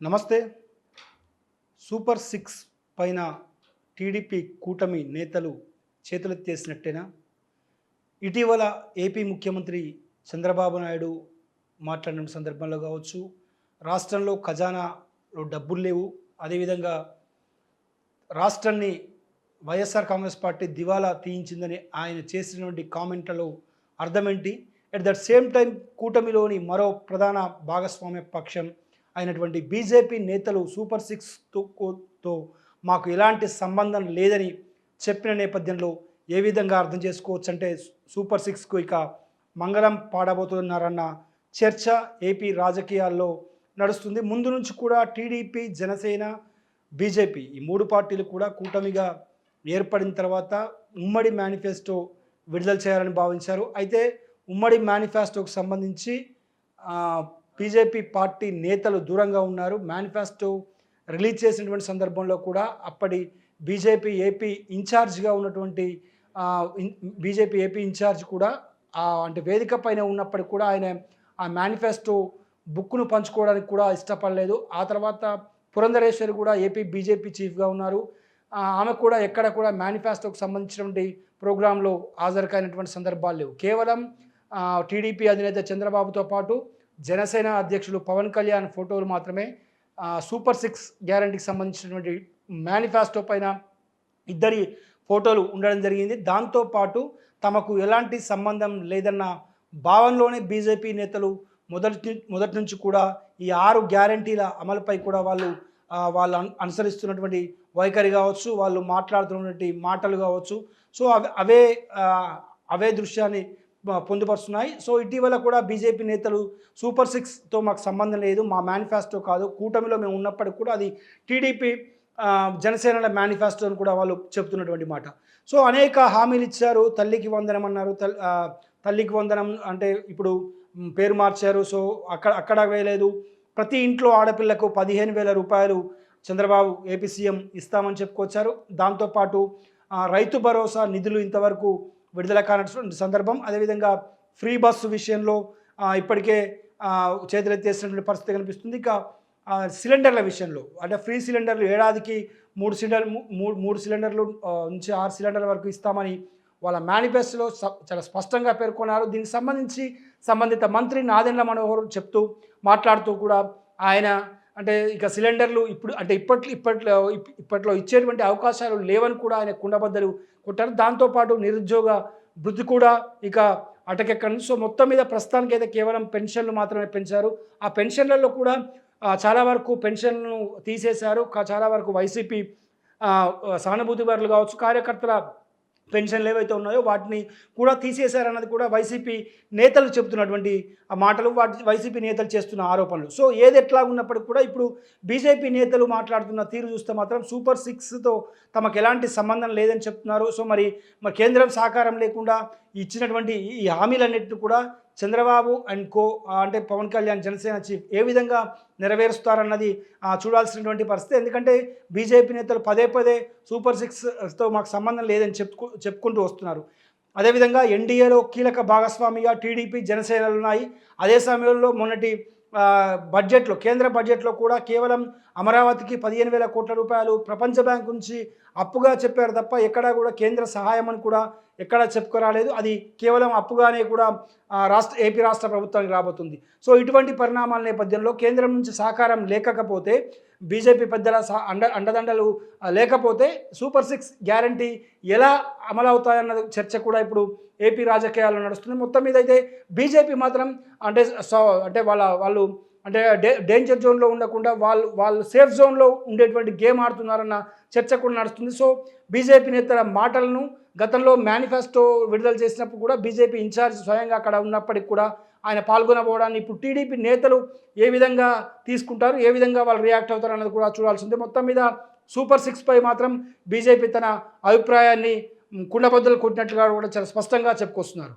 నమస్తే. Super six పైన TDP కూటమి నేతలు చేతులెత్తేసినట్టేనా? ఇటీవల ఏపీ ముఖ్యమంత్రి చంద్రబాబు నాయుడు మాట్లాడిన సందర్భంలో కావచ్చు రాష్ట్రంలో ఖజానాలో డబ్బులు లేవు. అదేవిధంగా రాష్ట్రాన్ని వైఎస్ఆర్ కాంగ్రెస్ పార్టీ దివాలా తీయించిందని ఆయన చేసినటువంటి కామెంట్లలో అర్థమేంటి అట్ దట్ సేమ్ టైం కూటమిలోని మరో ప్రధాన భాగస్వామ్య పక్షం అయినటువంటి బీజేపీ నేతలు సూపర్ సిక్స్తో తో మాకు ఎలాంటి సంబంధం లేదని చెప్పిన నేపథ్యంలో ఏ విధంగా అర్థం చేసుకోవచ్చు అంటే సూపర్ సిక్స్కు ఇక మంగళం పాడబోతున్నారన్న చర్చ ఏపీ రాజకీయాల్లో నడుస్తుంది. ముందు నుంచి కూడా టీడీపీ జనసేన బీజేపీ ఈ మూడు పార్టీలు కూడా కూటమిగా ఏర్పడిన తర్వాత ఉమ్మడి మేనిఫెస్టో విడుదల చేయాలని భావించారు. అయితే ఉమ్మడి మేనిఫెస్టోకు సంబంధించి బీజేపీ పార్టీ నేతలు దూరంగా ఉన్నారు. మేనిఫెస్టో రిలీజ్ చేసినటువంటి సందర్భంలో కూడా అప్పటి బీజేపీ ఏపీ ఇన్ఛార్జ్గా ఉన్నటువంటి బీజేపీ ఏపీ ఇన్ఛార్జ్ కూడా అంటే వేదిక పైన ఉన్నప్పటికీ కూడా ఆయన ఆ మేనిఫెస్టో బుక్ను పంచుకోవడానికి కూడా ఇష్టపడలేదు. ఆ తర్వాత పురంధరేశ్వరి కూడా ఏపీ బీజేపీ చీఫ్గా ఉన్నారు. ఆమె కూడా ఎక్కడ కూడా మేనిఫెస్టోకి సంబంధించినటువంటి ప్రోగ్రాంలో హాజరు కానటువంటి సందర్భాలు లేవు. కేవలం టీడీపీ అధినేత చంద్రబాబుతో పాటు జనసేన అధ్యక్షులు పవన్ కళ్యాణ్ ఫోటోలు మాత్రమే సూపర్ సిక్స్ గ్యారంటీకి సంబంధించినటువంటి మేనిఫెస్టో పైన ఇద్దరి ఫోటోలు ఉండడం జరిగింది. దాంతోపాటు తమకు ఎలాంటి సంబంధం లేదన్న భావనలోనే బీజేపీ నేతలు మొదటి మొదటి నుంచి కూడా ఈ ఆరు గ్యారంటీల అమలుపై కూడా వాళ్ళు వాళ్ళు అనుసరిస్తున్నటువంటి వైఖరి కావచ్చు వాళ్ళు మాట్లాడుతున్నటువంటి మాటలు కావచ్చు. సో అవే అవే దృశ్యాన్ని పొందుపరుస్తున్నాయి. సో ఇటీవల కూడా బీజేపీ నేతలు సూపర్ సిక్స్తో మాకు సంబంధం లేదు. మా మేనిఫెస్టో కాదు. కూటమిలో మేము ఉన్నప్పటికీ కూడా అది టీడీపీ జనసేనల మేనిఫెస్టో అని కూడా వాళ్ళు చెప్తున్నటువంటి మాట. సో అనేక హామీలు ఇచ్చారు. తల్లికి వందనం అన్నారు. తల్లికి వందనం అంటే ఇప్పుడు పేరు మార్చారు. సో అక్కడ అక్కడ వేయలేదు. ప్రతి ఇంట్లో ఆడపిల్లకు పదిహేను వేల రూపాయలు చంద్రబాబు ఏపీ సీఎం ఇస్తామని చెప్పుకొచ్చారు. దాంతోపాటు రైతు భరోసా నిధులు ఇంతవరకు విడుదల కానటువంటి సందర్భం. అదేవిధంగా ఫ్రీ బస్సు విషయంలో ఇప్పటికే చేతులెత్తేసినటువంటి పరిస్థితి కనిపిస్తుంది. ఇక సిలిండర్ల విషయంలో అంటే ఫ్రీ సిలిండర్లు ఏడాదికి మూడు సిలిండర్ మూడు మూడు సిలిండర్లు నుంచి ఆరు సిలిండర్ల వరకు ఇస్తామని వాళ్ళ మేనిఫెస్టోలో స- చాలా స్పష్టంగా పేర్కొన్నారు. దీనికి సంబంధించి సంబంధిత మంత్రి నాదెండ్ల మనోహర్ చెప్తూ మాట్లాడుతూ కూడా ఆయన అంటే ఇక సిలిండర్లు ఇప్పుడు అంటే ఇప్పట్లో ఇప్పట్లో ఇప్- ఇప్పట్లో ఇచ్చేటువంటి అవకాశాలు లేవని కూడా ఆయన కుండబద్దలు కొట్టారు. దాంతోపాటు నిరుద్యోగ వృద్ధి కూడా ఇక అటకెక్కడి సో మొత్తం మీద ప్రస్తుతానికి అయితే కేవలం పెన్షన్లు మాత్రమే పెంచారు. ఆ పెన్షన్లలో కూడా చాలా వరకు పెన్షన్లను తీసేశారు. చాలా వరకు వైసీపీ సానుభూతి వారులు కావచ్చు కార్యకర్తల పెన్షన్లు ఏవైతే ఉన్నాయో వాటిని కూడా తీసేశారన్నది కూడా వైసీపీ నేతలు చెబుతున్నటువంటి ఆ మాటలు వాటి వైసీపీ నేతలు చేస్తున్న ఆరోపణలు. సో ఏది ఎట్లా ఉన్నప్పటికీ కూడా ఇప్పుడు బీజేపీ నేతలు మాట్లాడుతున్న తీరు చూస్తే మాత్రం సూపర్ సిక్స్తో తమకు ఎలాంటి సంబంధం లేదని చెప్తున్నారు. సో మరి మరి కేంద్రం సహకారం లేకుండా ఇచ్చినటువంటి ఈ హామీలన్నింటినీ కూడా చంద్రబాబు అండ్ కో అంటే పవన్ కళ్యాణ్ జనసేన చీఫ్ ఏ విధంగా నెరవేరుస్తారన్నది చూడాల్సినటువంటి పరిస్థితి. ఎందుకంటే బీజేపీ నేతలు పదే పదే సూపర్ సిక్స్తో మాకు సంబంధం లేదని చెప్పుకు చెప్పుకుంటూ వస్తున్నారు. అదేవిధంగా ఎన్డీఏలో కీలక భాగస్వామిగా టీడీపీ జనసేనలు ఉన్నాయి. అదే సమయంలో మొన్నటి బడ్జెట్లో కేంద్ర బడ్జెట్లో కూడా కేవలం అమరావతికి పదిహేను వేల కోట్ల రూపాయలు ప్రపంచ బ్యాంక్ నుంచి అప్పుగా చెప్పారు తప్ప ఎక్కడా కూడా కేంద్ర సహాయం అని కూడా ఎక్కడా చెప్పుకురాలేదు. అది కేవలం అప్పుగానే కూడా రాష్ట్ర ఏపీ రాష్ట్ర ప్రభుత్వానికి రాబోతుంది. సో ఇటువంటి పరిణామాల నేపథ్యంలో కేంద్రం నుంచి సహకారం లేకపోతే బీజేపీ పెద్దల సహ అండ అండదండలు లేకపోతే సూపర్ సిక్స్ గ్యారంటీ ఎలా అమలవుతాయన్న చర్చ కూడా ఇప్పుడు ఏపీ రాజకీయాల్లో నడుస్తుంది. మొత్తం మీద అయితే బీజేపీ మాత్రం అంటే సో అంటే వాళ్ళ వాళ్ళు అంటే డే డేంజర్ జోన్లో ఉండకుండా వాళ్ళు వాళ్ళు సేఫ్ జోన్లో ఉండేటువంటి గేమ్ ఆడుతున్నారన్న చర్చ కూడా నడుస్తుంది. సో బీజేపీ నేతల మాటలను గతంలో మేనిఫెస్టో విడుదల చేసినప్పుడు కూడా బీజేపీ ఇన్ఛార్జ్ స్వయంగా అక్కడ ఉన్నప్పటికి కూడా ఆయన పాల్గొనబోవడాన్ని ఇప్పుడు టీడీపీ నేతలు ఏ విధంగా తీసుకుంటారు ఏ విధంగా వాళ్ళు రియాక్ట్ అవుతారు అన్నది కూడా చూడాల్సిందే. మొత్తం మీద సూపర్ సిక్స్ పై మాత్రం బీజేపీ తన అభిప్రాయాన్ని కుండబద్దలు కొట్టినట్లుగా కూడా చాలా స్పష్టంగా చెప్పుకొస్తున్నారు.